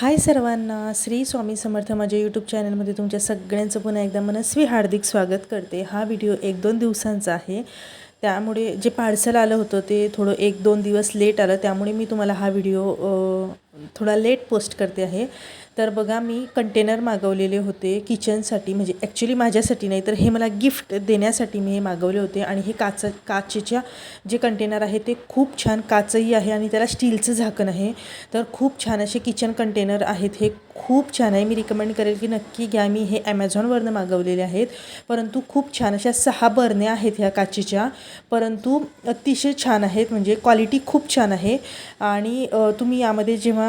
हाय सर्वांना श्री स्वामी समर्थ माझ्या यूट्यूब चॅनलमध्ये तुमच्या सगळ्यांचं पुन्हा एकदा मनस्वी हार्दिक स्वागत करते. हा व्हिडिओ एक दोन दिवसांचा आहे. त्यामुळे जे पार्सल आलं होतं ते थोडं एक दोन दिवस लेट आलं. त्यामुळे मी तुम्हाला हा व्हिडिओ थोडा लेट पोस्ट करते आहे. तर बघा मी कंटेनर मागवलेले होते किचनसाठी म्हणजे ॲक्च्युली माझ्यासाठी नाही तर हे मला गिफ्ट देण्यासाठी मी हे मागवले होते. आणि हे काच काचेच्या जे कंटेनर आहे ते खूप छान काचही आहे आणि त्याला स्टीलचं झाकण आहे. तर खूप छान असे किचन कंटेनर आहेत. हे खूप छान आहे. मी रिकमेंड करेल की नक्की घ्या. मी हे ॲमेझॉनवरनं मागवलेले आहेत. परंतु खूप छान अशा सहा बरण्या आहेत ह्या काचेच्या. परंतु अतिशय छान आहेत. म्हणजे क्वालिटी खूप छान आहे. आणि तुम्ही यामध्ये जेव्हा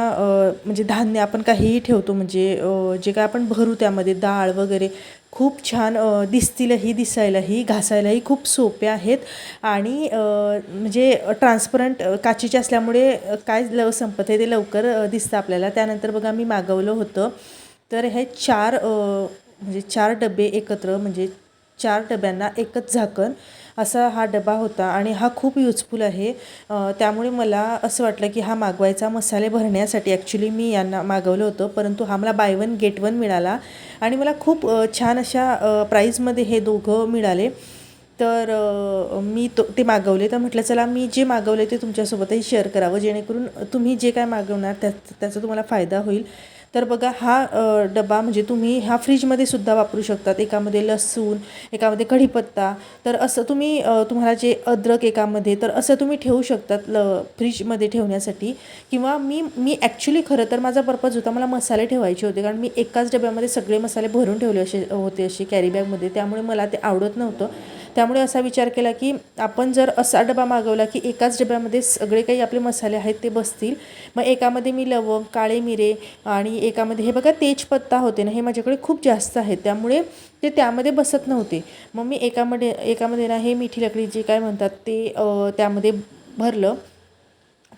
म्हणजे धान्य आपण काहीही ठेवतो म्हणजे जे काय आपण भरू त्यामध्ये डाळ वगैरे खूप छान दिसतीलही दिसायलाही घासायलाही खूप सोपे आहेत. आणि म्हणजे ट्रान्सपरंट काचेचे असल्यामुळे काय लव संपत आहे ते लवकर दिसतं आपल्याला. त्यानंतर बघा मी मागवलं होतं. तर हे चार म्हणजे चार डबे एकत्र म्हणजे चार डब्यांना एकच झाकण. असा हा डबा होता आणि हा खूप युजफुल आहे. त्यामुळे मला असं वाटलं की हा मागवायचा मसाले भरण्यासाठी ॲक्च्युली मी यांना मागवलं होतं परंतु हा मला बाय वन गेट वन मिळाला आणि मला खूप छान अशा प्राईजमध्ये हे दोघं मिळाले. तर मी तो ते मागवले. तर म्हटलं चला मी जे मागवले ते तुमच्यासोबतही शेअर करावं जेणेकरून तुम्ही जे काय मागवणार त्या त्याचा तुम्हाला फायदा होईल. तर बघा हा डबा म्हणजे तुम्ही हा फ्रीजमध्ये सुद्धा वापरू शकतात. एकामध्ये लसूण एकामध्ये कढीपत्ता. तर असं तुम्ही तुम्हाला जे अद्रक एकामध्ये तर असं तुम्ही ठेवू शकतात ल फ्रीजमध्ये ठेवण्यासाठी. किंवा मी मी ॲक्च्युली खरं तर माझा पर्पज होता मला मसाले ठेवायचे होते. कारण मी एकाच डब्यामध्ये सगळे मसाले भरून ठेवले असे होते असे कॅरीबॅगमध्ये त्यामुळे मला ते आवडत नव्हतं. त्यामुळे असा विचार केला की आपण जर असा डबा मागवला की एकाच डब्यामध्ये सगळे काही आपले मसाले आहेत ते बसतील. मग एकामध्ये मी लवंग काळे मिरे आणि एकामध्ये हे बघा तेजपत्ता होते ना हे माझ्याकडे खूप जास्त आहेत. त्यामुळे ते त्यामध्ये बसत नव्हते. मग मी एकामध्ये एकामध्ये ना हे मिठी लकडी जे काय म्हणतात ते त्यामध्ये भरलं.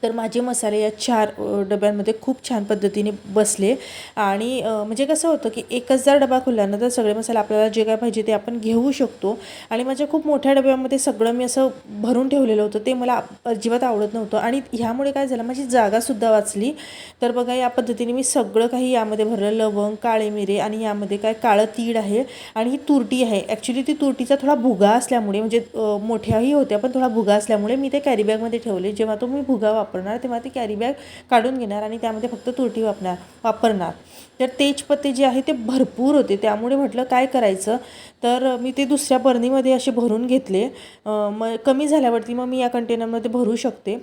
तर माझे मसाले या चार डब्यांमध्ये खूप छान पद्धतीने बसले. आणि म्हणजे कसं होतं की एकच जर डबा खुलला ना तर सगळे मसाले आपल्याला जे काय पाहिजे ते आपण घेऊ शकतो. आणि माझ्या खूप मोठ्या डब्यामध्ये सगळं मी असं भरून ठेवलेलं होतं ते मला अजिबात आवडत नव्हतं. आणि ह्यामुळे काय झालं माझी जागासुद्धा वाचली. तर बघा या पद्धतीने मी सगळं काही यामध्ये भरलं लवंग काळे मिरे आणि यामध्ये काय काळं तीळ आहे आणि ही तुरटी आहे. ॲक्च्युली ती तुरटीचा थोडा भुगा असल्यामुळे म्हणजे मोठ्याही होत्या पण थोडा भुगा असल्यामुळे मी ते कॅरीबॅगमध्ये ठेवले. जेव्हा तो मी भुगा वापरणार तेव्हा ती कॅरी बॅग काढून घेणार आणि त्यामध्ये फक्त तुरटी वापरणार वापरणार. तर तेजपत्ते जे आहे ते भरपूर होते. त्यामुळे म्हटलं काय करायचं? तर मी ते दुसऱ्या बर्नीमध्ये असे भरून घेतले. मग कमी झाल्यावरती मग मी या कंटेनरमध्ये भरू शकते.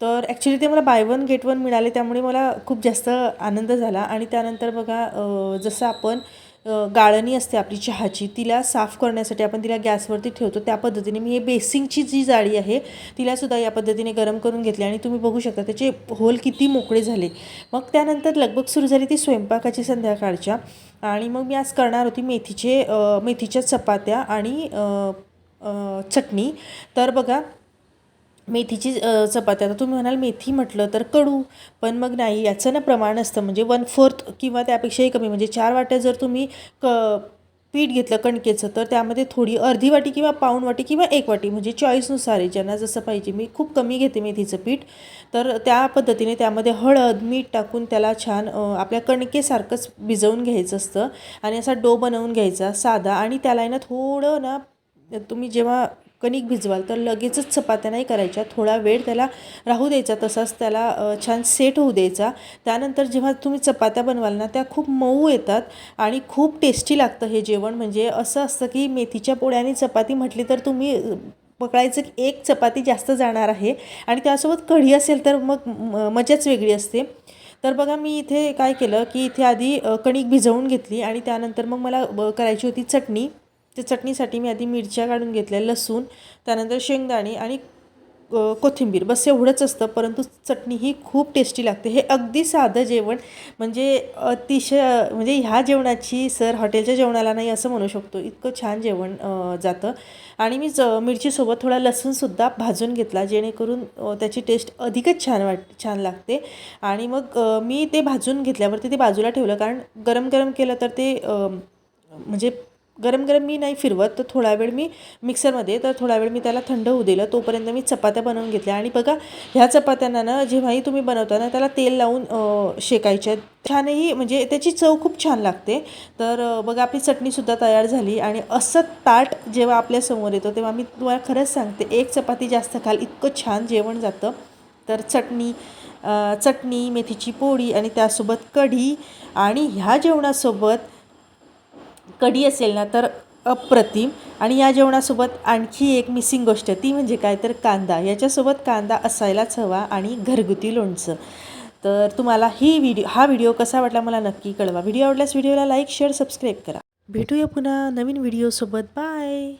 तर ॲक्च्युली ते मला बाय वन गेट वन मिळाले त्यामुळे मला खूप जास्त आनंद झाला. आणि त्यानंतर बघा जसं आपण गाळणी असते आपली चहाची तिला साफ करण्यासाठी आपण तिला गॅसवरती ठेवतो. त्या पद्धतीने मी हे बेसिंगची जी जाळी आहे तिलासुद्धा या पद्धतीने गरम करून घेतली आणि तुम्ही बघू शकता त्याचे होल किती मोकळे झाले. मग त्यानंतर लगबग सुरू झाली ती स्वयंपाकाची संध्याकाळच्या आणि मग मी आज करणार होती मेथीचे मेथीच्या चपात्या आणि चटणी. तर बघा मेथीची चपाती. आता तुम्ही म्हणाल मेथी म्हटलं तर कडू पण मग नाही याचं ना प्रमाण असतं. म्हणजे वन फोर्थ किंवा त्यापेक्षाही कमी. म्हणजे चार वाट्या जर तुम्ही क पीठ घेतलं कणकेचं तर त्यामध्ये थोडी अर्धी वाटी किंवा पाऊण वाटी किंवा एक वाटी म्हणजे चॉईसनुसार आहे ज्यांना जसं पाहिजे. मी खूप कमी घेते मेथीचं पीठ. तर त्या पद्धतीने त्यामध्ये हळद मीठ टाकून त्याला छान आपल्या कणकेसारखंच भिजवून घ्यायचं असतं. आणि असा डो बनवून घ्यायचा साधा. आणि त्याला आहे ना थोडं ना तुम्ही जेव्हा कणिक भिजवाल तर लगेचच चपात्या नाही करायच्या. थोडा वेळ त्याला राहू द्यायचा तसाच त्याला छान सेट होऊ द्यायचा. त्यानंतर जेव्हा तुम्ही चपात्या बनवाल ना त्या खूप मऊ येतात आणि खूप टेस्टी लागतं हे जेवण. म्हणजे असं असतं की मेथीच्या पोळ्याने चपाती म्हटली तर तुम्ही पकडायचं की एक चपाती जास्त जाणार आहे. आणि त्यासोबत कढी असेल तर मग म- मजाच वेगळी असते. तर बघा मी इथे काय केलं की इथे आधी कणिक भिजवून घेतली आणि त्यानंतर मग मला ब- करायची होती चटणी. त्या चटणीसाठी मी आधी मिरच्या काढून घेतल्या लसूण त्यानंतर शेंगदाणे आणि कोथिंबीर. बस एवढंच असतं परंतु चटणी ही खूप टेस्टी लागते. हे अगदी साधं जेवण म्हणजे अतिशय म्हणजे ह्या जेवणाची सर हॉटेलच्या जेवणाला नाही असं म्हणू शकतो. इतकं छान जेवण जातं. आणि मी ज मिरचीसोबत थोडा लसूणसुद्धा भाजून घेतला जेणेकरून त्याची टेस्ट अधिकच छान वाट छान लागते. आणि मग मी ते भाजून घेतल्यावरती ते बाजूला ठेवलं कारण गरम गरम केलं तर ते म्हणजे गरम गरम मी नाही फिरवत तर थोडा वेळ मी मिक्सरमध्ये तर थोडा वेळ मी त्याला थंड होऊ दिलं. तोपर्यंत मी चपात्या बनवून घेतल्या. आणि बघा ह्या चपात्यांना ना जेव्हाही तुम्ही बनवता ना त्याला तेल लावून शेकायच्या छानही म्हणजे त्याची चव खूप छान लागते. तर बघा आपली चटणीसुद्धा तयार झाली. आणि असं ताट जेव्हा आपल्यासमोर येतो तेव्हा मी तुम्हाला खरंच सांगते एक चपाती जास्त खाल इतकं छान जेवण जातं. तर चटणी चटणी मेथीची पोळी आणि त्यासोबत कढी. आणि ह्या जेवणासोबत कढी असेल ना तर अप्रतिम. आणि या जेवणासोबत आणखी एक मिसिंग गोष्ट ती म्हणजे काय? तर कांदा. याच्यासोबत कांदा असायलाच हवा आणि घरगुती लोणचं. तर तुम्हाला ही व्हिडिओ हा व्हिडिओ कसा वाटला मला नक्की कळवा. व्हिडिओ आवडल्यास व्हिडिओला लाईक शेअर सबस्क्राईब करा. भेटूया पुन्हा नवीन व्हिडिओसोबत बाय